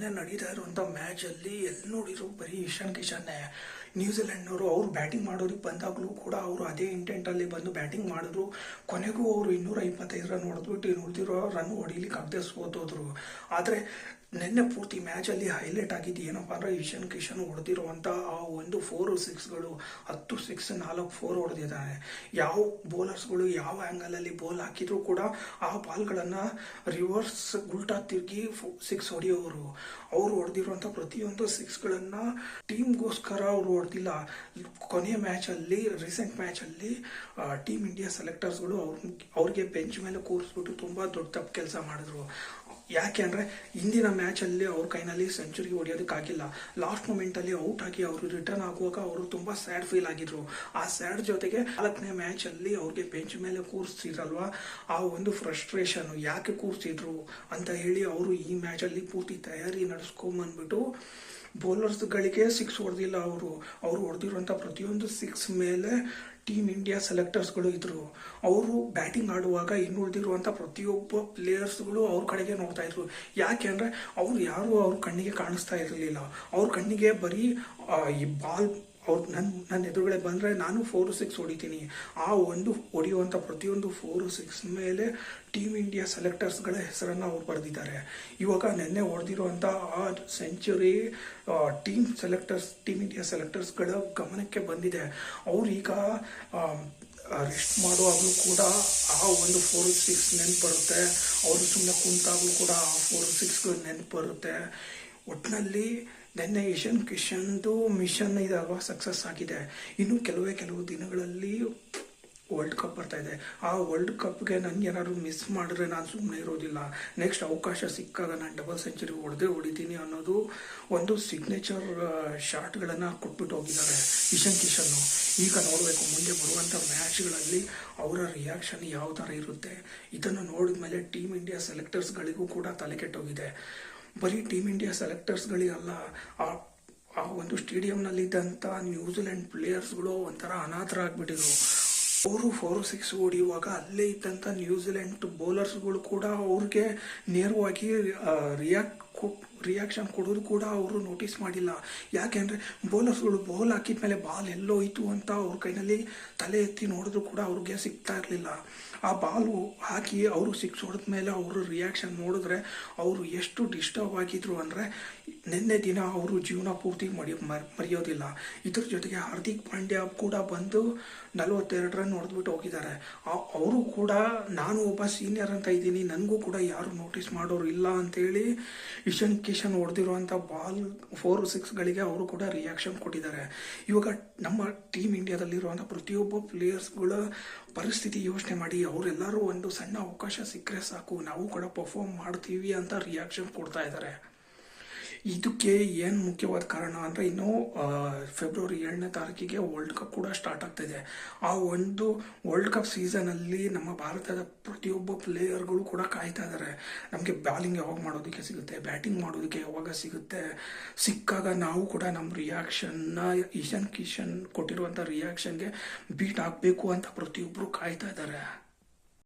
ನೆನ್ನೆ ನಡೀತಾ ಇರುವಂಥ ಮ್ಯಾಚಲ್ಲಿ ಎಲ್ಲಿ ನೋಡಿದ್ರು? ಬರೀ ಇಶಾನ್ ಕಿಶನ್ನೇ. ನ್ಯೂಜಿಲೆಂಡ್ನವರು ಅವ್ರು ಬ್ಯಾಟಿಂಗ್ ಮಾಡೋರಿಗೆ ಬಂದಾಗಲೂ ಕೂಡ ಅವರು ಅದೇ ಇಂಟೆಂಟಲ್ಲಿ ಬಂದು ಬ್ಯಾಟಿಂಗ್ ಮಾಡಿದ್ರು. ಕೊನೆಗೂ ಅವರು ಇನ್ನೂರ ಇಪ್ಪತ್ತೈದು ರನ್ ಹೊಡೆದ್ಬಿಟ್ಟು ಉಳಿದಿರೋ ರನ್ ಹೊಡಿಲಿಕ್ಕೆ ಆಗದೆ ಸೋತೋದ್ರು. ಆದರೆ ನಿನ್ನೆ ಪೂರ್ತಿ ಮ್ಯಾಚಲ್ಲಿ ಹೈಲೈಟ್ ಆಗಿದ್ದು ಏನಪ್ಪ ಅಂದರೆ ಇಶಾನ್ ಕಿಶನ್ ಹೊಡೆದಿರುವಂಥ ಆ ಒಂದು ಫೋರು ಸಿಕ್ಸ್ಗಳು ಹತ್ತು ಸಿಕ್ಸ್ ನಾಲ್ಕು ಫೋರ್ ಹೊಡೆದಿದ್ದಾನೆ ಯಾವ ಬೌಲರ್ಸ್ಗಳು ಯಾವ ಆ್ಯಂಗಲಲ್ಲಿ ಬೌಲ್ ಹಾಕಿದ್ರು ಕೂಡ ಆ ಬಾಲ್ಗಳನ್ನು ರಿವರ್ಸ್ ಉಲ್ಟಾ ತಿರುಗಿ ಸಿಕ್ಸ್ ಹೊಡೆಯೋರು. ಅವರು ಹೊಡೆದಿರುವಂಥ ಪ್ರತಿಯೊಂದು ಸಿಕ್ಸ್ಗಳನ್ನು ಟೀಮ್ಗೋಸ್ಕರ ಅವರು ಹೊಡೆದಿಲ್ಲ. ಕೊನೆಯ ಮ್ಯಾಚಲ್ಲಿ ರೀಸೆಂಟ್ ಮ್ಯಾಚಲ್ಲಿ ಟೀಮ್ ಇಂಡಿಯಾ ಸೆಲೆಕ್ಟರ್ಸ್ಗಳು ಅವ್ರ, ಅವ್ರಿಗೆ ಬೆಂಚ್ ಮೇಲೆ ಕೂರಿಸ್ಬಿಟ್ಟು ತುಂಬ ದೊಡ್ಡ ತಪ್ಪು ಕೆಲಸ ಮಾಡಿದ್ರು. ಯಾಕೆ ಅಂದರೆ ಹಿಂದಿನ ಮ್ಯಾಚಲ್ಲಿ ಅವ್ರ ಕೈನಲ್ಲಿ ಸೆಂಚುರಿ ಹೊಡೆಯೋದಕ್ಕಾಗಿಲ್ಲ ಲಾಸ್ಟ್ ಮೂಮೆಂಟಲ್ಲಿ ಔಟ್ ಆಗಿ ಅವರು ರಿಟರ್ನ್ ಆಗುವಾಗ ಅವರು ತುಂಬ ಸ್ಯಾಡ್ ಫೀಲ್ ಆಗಿದ್ರು. ಆ ಸ್ಯಾಡ್ ಜೊತೆಗೆ ನಾಲ್ಕನೇ ಮ್ಯಾಚಲ್ಲಿ ಅವ್ರಿಗೆ ಬೆಂಚ್ ಮೇಲೆ ಕೂರಿಸ್ತಿದ್ರಲ್ವ ಆ ಒಂದು ಫ್ರಸ್ಟ್ರೇಷನ್ ಯಾಕೆ ಕೂರಿಸಿದ್ರು ಅಂತ ಹೇಳಿ ಅವರು ಈ ಮ್ಯಾಚಲ್ಲಿ ಪೂರ್ತಿ ತಯಾರಿ ನಡೆಸ್ಕೊಂಬಂದ್ಬಿಟ್ಟು ಬೌಲರ್ಸ್ಗಳಿಗೆ ಸಿಕ್ಸ್ ಹೊಡೆದಿಲ್ಲ ಅವರು. ಅವರು ಹೊಡೆದಿರುವಂಥ ಪ್ರತಿಯೊಂದು ಸಿಕ್ಸ್ ಮೇಲೆ ಟೀಮ್ ಇಂಡಿಯಾ ಸೆಲೆಕ್ಟರ್ಸ್ಗಳು ಇದ್ರು. ಅವರು ಬ್ಯಾಟಿಂಗ್ ಆಡುವಾಗ ಇನ್ನು ಉಳಿದಿರುವಂಥ ಪ್ರತಿಯೊಬ್ಬ ಪ್ಲೇಯರ್ಸ್ಗಳು ಅವ್ರ ಕಡೆಗೆ ನೋಡ್ತಾ ಇದ್ರು. ಯಾಕೆ ಅಂದರೆ ಅವ್ರು ಯಾರು ಅವ್ರ ಕಣ್ಣಿಗೆ ಕಾಣಿಸ್ತಾ ಇರಲಿಲ್ಲ. ಅವ್ರ ಕಣ್ಣಿಗೆ ಬರೀ ಈ ಬಾಲ್ ಅವ್ರು ನನ್ನ ನನ್ನ ಎದುರುಗಡೆ ಬಂದರೆ ನಾನು ಫೋರು ಸಿಕ್ಸ್ ಹೊಡಿತೀನಿ. ಆ ಒಂದು ಹೊಡೆಯುವಂಥ ಪ್ರತಿಯೊಂದು ಫೋರು ಸಿಕ್ಸ್ ಮೇಲೆ ಟೀಮ್ ಇಂಡಿಯಾ ಸೆಲೆಕ್ಟರ್ಸ್ಗಳ ಹೆಸರನ್ನು ಅವ್ರು ಬರೆದಿದ್ದಾರೆ. ಇವಾಗ ನಿನ್ನೆ ಹೊಡೆದಿರುವಂಥ ಆ century team selectors team India ಸೆಲೆಕ್ಟರ್ಸ್ಗಳ ಗಮನಕ್ಕೆ ಬಂದಿದೆ. ಅವ್ರು ಈಗ ರೆಸ್ಟ್ ಮಾಡುವಾಗಲೂ ಕೂಡ ಆ ಒಂದು ಫೋರ್ ಸಿಕ್ಸ್ ನೆನಪು ಬರುತ್ತೆ ಅವರು ಸುಮ್ಮನೆ ಕುಂತಾಗಲೂ ಕೂಡ ಆ ಫೋರ್ ಸಿಕ್ಸ್ಗಳು ನೆನಪು ಬರುತ್ತೆ ಒಟ್ಟಿನಲ್ಲಿ ನಿನ್ನೆ ಏಷ್ಯನ್ ಕಿಶನ್ದು ಮಿಷನ್ ಇದಾಗ ಸಕ್ಸಸ್ ಆಗಿದೆ. ಇನ್ನು ಕೆಲವೇ ಕೆಲವು ದಿನಗಳಲ್ಲಿ ವರ್ಲ್ಡ್ ಕಪ್ ಬರ್ತಾ ಇದೆ. ಆ ವರ್ಲ್ಡ್ ಕಪ್ಗೆ ನನಗೆ ಏನಾದ್ರು ಮಿಸ್ ಮಾಡಿದ್ರೆ ನಾನು ಸುಮ್ಮನೆ ಇರೋದಿಲ್ಲ. ನೆಕ್ಸ್ಟ್ ಅವಕಾಶ ಸಿಕ್ಕಾಗ ನಾನು ಡಬಲ್ ಸೆಂಚುರಿ ಹೊಡೆದೇ ಹೊಡಿತೀನಿ ಅನ್ನೋದು ಒಂದು ಸಿಗ್ನೇಚರ್ ಶಾಟ್ಗಳನ್ನು ಕೊಟ್ಬಿಟ್ಟು ಹೋಗಿದ್ದಾರೆ ಇಶನ್ ಕಿಶನ್ ಈಗ ನೋಡಬೇಕು, ಮುಂದೆ ಬರುವಂಥ ಮ್ಯಾಚ್ಗಳಲ್ಲಿ ಅವರ ರಿಯಾಕ್ಷನ್ ಯಾವ ಥರ ಇರುತ್ತೆ. ಇದನ್ನು ನೋಡಿದ ಮೇಲೆ ಟೀಮ್ ಇಂಡಿಯಾ ಸೆಲೆಕ್ಟರ್ಸ್ಗಳಿಗೂ ಕೂಡ ತಲೆ ಕೆಟ್ಟೋಗಿದೆ. ಬರೀ ಟೀಮ್ ಇಂಡಿಯಾ ಸೆಲೆಕ್ಟರ್ಸ್ಗಳಿಗಲ್ಲ ಆ ಆ ಒಂದು ಸ್ಟೇಡಿಯಂನಲ್ಲಿದ್ದಂಥ ನ್ಯೂಜಿಲೆಂಡ್ ಪ್ಲೇಯರ್ಸ್ಗಳು ಒಂಥರ ಅನಾಥರಾಗ್ಬಿಟ್ಟಿದ್ರು. ಅವರು ಫೋರ್ ಸಿಕ್ಸ್ ಹೊಡೆಯುವಾಗ ಅಲ್ಲೇ ಇದ್ದಂಥ ನ್ಯೂಜಿಲೆಂಡ್ ಬೌಲರ್ಸ್ಗಳು ಕೂಡ ಅವ್ರಿಗೆ ನೇರವಾಗಿ ರಿಯಾಕ್ಟ್ ರಿಯಾಕ್ಷನ್ ಕೊಡೋದು ಕೂಡ ಅವರು ನೋಟಿಸ್ ಮಾಡಿಲ್ಲ. ಯಾಕೆಂದರೆ ಬೌಲರ್ಸ್ಗಳು ಬೌಲ್ ಹಾಕಿದ ಮೇಲೆ ಬಾಲ್ ಎಲ್ಲೋಯ್ತು ಅಂತ ಅವ್ರ ಕೈನಲ್ಲಿ ತಲೆ ಎತ್ತಿ ನೋಡಿದ್ರು ಕೂಡ ಅವ್ರಿಗೆ ಸಿಗ್ತಾ ಇರಲಿಲ್ಲ. ಆ ಬಾಲು ಹಾಕಿ ಅವರು ಸಿಕ್ಸ್ ಹೊಡೆದ ಮೇಲೆ ಅವರು ರಿಯಾಕ್ಷನ್ ನೋಡಿದ್ರೆ ಅವರು ಎಷ್ಟು ಡಿಸ್ಟರ್ಬ್ ಆಗಿದ್ರು ಅಂದರೆ ನಿನ್ನೆ ದಿನ ಅವರು ಜೀವನ ಪೂರ್ತಿ ಮಡಿ ಮರ್- ಮರೆಯೋದಿಲ್ಲ. ಇದ್ರ ಜೊತೆಗೆ ಹಾರ್ದಿಕ್ ಪಾಂಡ್ಯ ಕೂಡ ಬಂದು ನಲವತ್ತೆರಡು ರನ್ ಹೊಡೆದ್ಬಿಟ್ಟು ಹೋಗಿದ್ದಾರೆ. ಅವರು ಕೂಡ ನಾನು ಒಬ್ಬ ಸೀನಿಯರ್ ಅಂತ ಇದ್ದೀನಿ, ನನಗೂ ಕೂಡ ಯಾರು ನೋಟಿಸ್ ಮಾಡೋರು ಇಲ್ಲ ಅಂತೇಳಿ ಇಶನ್ ಕಿಶನ್ ಹೊಡೆದಿರುವಂಥ ಬಾಲ್ ಫೋರ್ ಸಿಕ್ಸ್ಗಳಿಗೆ ಅವರು ಕೂಡ ರಿಯಾಕ್ಷನ್ ಕೊಟ್ಟಿದ್ದಾರೆ. ಇವಾಗ ನಮ್ಮ ಟೀಮ್ ಇಂಡಿಯಾದಲ್ಲಿರುವಂಥ ಪ್ರತಿಯೊಬ್ಬ ಪ್ಲೇಯರ್ಸ್ಗಳ ಪರಿಸ್ಥಿತಿ ಯೋಚನೆ ಮಾಡಿ, ಅವರೆಲ್ಲರೂ ಒಂದು ಸಣ್ಣ ಅವಕಾಶ ಸಿಕ್ಕರೆ ಸಾಕು, ನಾವು ಕೂಡ ಪರ್ಫಾರ್ಮ್ ಮಾಡ್ತೀವಿ ಅಂತ ರಿಯಾಕ್ಷನ್ ಕೊಡ್ತಾ ಇದ್ದಾರೆ. ಇದಕ್ಕೆ ಏನು ಮುಖ್ಯವಾದ ಕಾರಣ ಅಂದರೆ ಇನ್ನು ಫೆಬ್ರವರಿ ಏಳನೇ ತಾರೀಕಿಗೆ ವರ್ಲ್ಡ್ ಕಪ್ ಕೂಡ ಸ್ಟಾರ್ಟ್ ಆಗ್ತಿದೆ ಆ ಒಂದು ವರ್ಲ್ಡ್ ಕಪ್ ಸೀಸನಲ್ಲಿ ನಮ್ಮ ಭಾರತದ ಪ್ರತಿಯೊಬ್ಬ ಪ್ಲೇಯರ್ಗಳು ಕೂಡ ಕಾಯ್ತಾ ಇದ್ದಾರೆ ನಮಗೆ ಬ್ಯಾಲಿಂಗ್ ಯಾವಾಗ ಮಾಡೋದಕ್ಕೆ ಸಿಗುತ್ತೆ ಬ್ಯಾಟಿಂಗ್ ಮಾಡೋದಕ್ಕೆ ಯಾವಾಗ ಸಿಗುತ್ತೆ? ಸಿಕ್ಕಾಗ ನಾವು ಕೂಡ ನಮ್ಮ ರಿಯಾಕ್ಷನ್ನ ಇಶನ್ ಕಿಶನ್ ಕೊಟ್ಟಿರುವಂಥ ರಿಯಾಕ್ಷನ್ಗೆ ಬೀಟ್ ಆಗಬೇಕು ಅಂತ ಪ್ರತಿಯೊಬ್ಬರು ಕಾಯ್ತಾ ಇದ್ದಾರೆ